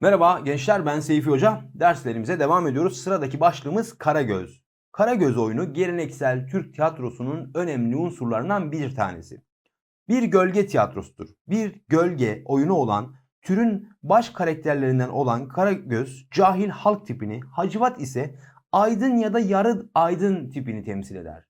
Merhaba gençler ben Seyfi Hoca. Derslerimize devam ediyoruz. Sıradaki başlığımız Karagöz. Karagöz oyunu geleneksel Türk tiyatrosunun önemli unsurlarından bir tanesi. Bir gölge tiyatrosudur. Bir gölge oyunu olan türün baş karakterlerinden olan Karagöz cahil halk tipini, Hacivat ise aydın ya da yarı aydın tipini temsil eder.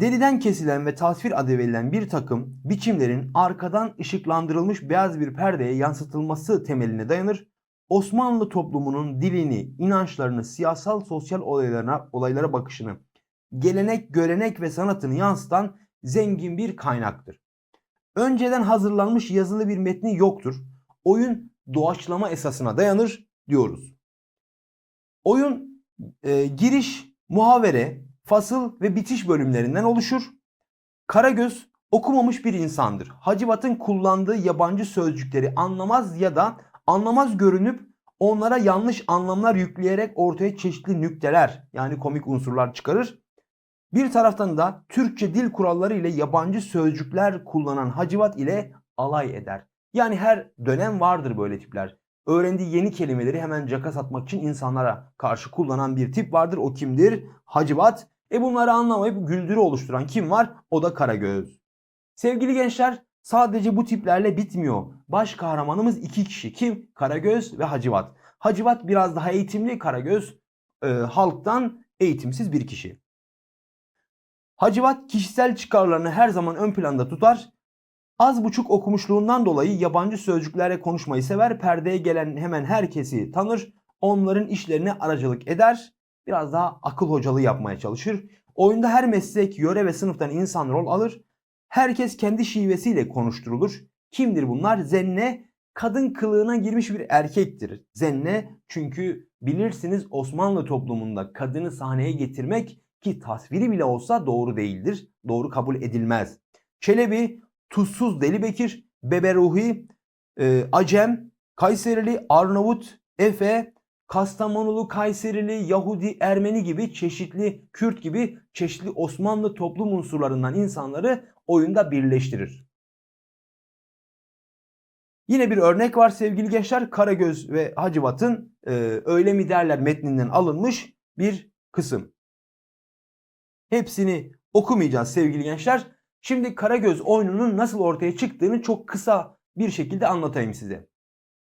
Deriden kesilen ve tasvir adı verilen bir takım biçimlerin arkadan ışıklandırılmış beyaz bir perdeye yansıtılması temeline dayanır. Osmanlı toplumunun dilini, inançlarını, siyasal sosyal olaylarına, olaylara bakışını, gelenek, görenek ve sanatını yansıtan zengin bir kaynaktır. Önceden hazırlanmış yazılı bir metni yoktur. Oyun doğaçlama esasına dayanır diyoruz. Oyun e, giriş, muhavere, fasıl ve bitiş bölümlerinden oluşur. Karagöz okumamış bir insandır. Hacivat'ın kullandığı yabancı sözcükleri anlamaz ya da anlamaz görünüp onlara yanlış anlamlar yükleyerek ortaya çeşitli nükteler yani komik unsurlar çıkarır. Bir taraftan da Türkçe dil kuralları ile yabancı sözcükler kullanan Hacivat ile alay eder. Yani her dönem vardır böyle tipler. Öğrendiği yeni kelimeleri hemen caka satmak için insanlara karşı kullanan bir tip vardır. O kimdir? Hacivat. E bunları anlamayıp güldürü oluşturan kim var? O da Karagöz. Sevgili gençler sadece bu tiplerle bitmiyor. Baş kahramanımız iki kişi. Kim? Karagöz ve Hacivat. Hacivat biraz daha eğitimli, Karagöz e, halktan eğitimsiz bir kişi. Hacivat kişisel çıkarlarını her zaman ön planda tutar. Az buçuk okumuşluğundan dolayı yabancı sözcüklerle konuşmayı sever. Perdeye gelen hemen herkesi tanır. Onların işlerine aracılık eder. Biraz daha akıl hocalığı yapmaya çalışır. Oyunda her meslek, yöre ve sınıftan insan rol alır. Herkes kendi şivesiyle konuşturulur. Kimdir bunlar? Zenne kadın kılığına girmiş bir erkektir. Zenne çünkü bilirsiniz Osmanlı toplumunda kadını sahneye getirmek ki tasviri bile olsa doğru değildir. Doğru kabul edilmez. Çelebi, Tuzsuz Deli Bekir, Beberuhi, e, Acem, Kayserili, Arnavut, Efe, Kastamonulu, Kayserili, Yahudi, Ermeni gibi çeşitli Kürt gibi çeşitli Osmanlı toplum unsurlarından insanları oyunda birleştirir. Yine bir örnek var sevgili gençler. Karagöz ve Hacivat'ın e, Öyle mi derler metninden alınmış bir kısım. Hepsini okumayacağız sevgili gençler. Şimdi Karagöz oyununun nasıl ortaya çıktığını çok kısa bir şekilde anlatayım size.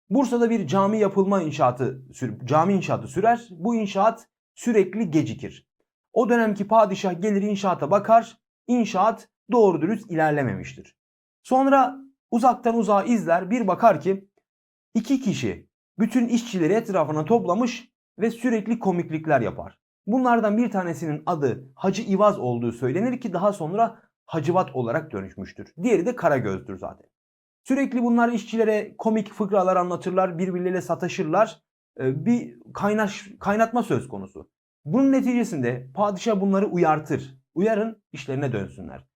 Bursa'da bir cami yapılma inşaatı, cami inşaatı sürer. Bu inşaat sürekli gecikir. O dönemki padişah gelir inşaata bakar. İnşaat doğru dürüst ilerlememiştir. Sonra uzaktan uzağa izler bir bakar ki iki kişi bütün işçileri etrafına toplamış ve sürekli komiklikler yapar. Bunlardan bir tanesinin adı Hacı İvaz olduğu söylenir ki daha sonra Hacivat olarak dönüşmüştür. Diğeri de Karagöz'dür zaten. Sürekli bunlar işçilere komik fıkralar anlatırlar, birbirleriyle sataşırlar. Ee, bir kaynaş, kaynatma söz konusu. Bunun neticesinde padişah bunları uyartır. Uyarın işlerine dönsünler.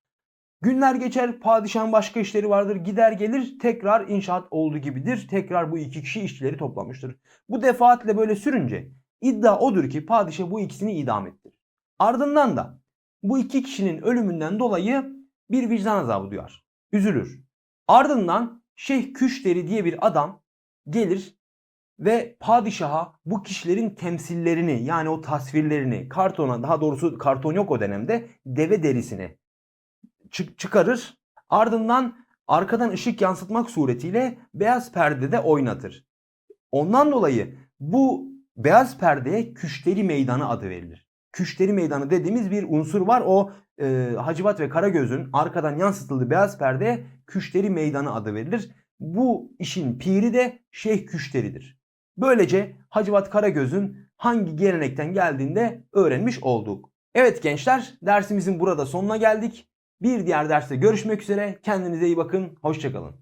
Günler geçer, padişahın başka işleri vardır, gider gelir tekrar inşaat olduğu gibidir. Tekrar bu iki kişi işçileri toplamıştır. Bu defaatle böyle sürünce iddia odur ki padişah bu ikisini idam ettir. Ardından da bu iki kişinin ölümünden dolayı bir vicdan azabı duyar. Üzülür. Ardından Şeyh Küşteri diye bir adam gelir ve padişaha bu kişilerin temsillerini yani o tasvirlerini kartona daha doğrusu karton yok o dönemde deve derisini çık- çıkarır. Ardından arkadan ışık yansıtmak suretiyle beyaz perdede oynatır. Ondan dolayı bu beyaz perdeye Küşteri Meydanı adı verilir. Küşteri Meydanı dediğimiz bir unsur var. O e, Hacivat ve Karagöz'ün arkadan yansıtıldığı beyaz perdeye Küşteri Meydanı adı verilir. Bu işin piri de Şeyh Küşteri'dir. Böylece Hacivat Karagöz'ün hangi gelenekten geldiğinde öğrenmiş olduk. Evet gençler dersimizin burada sonuna geldik. Bir diğer derste görüşmek üzere. Kendinize iyi bakın. Hoşçakalın.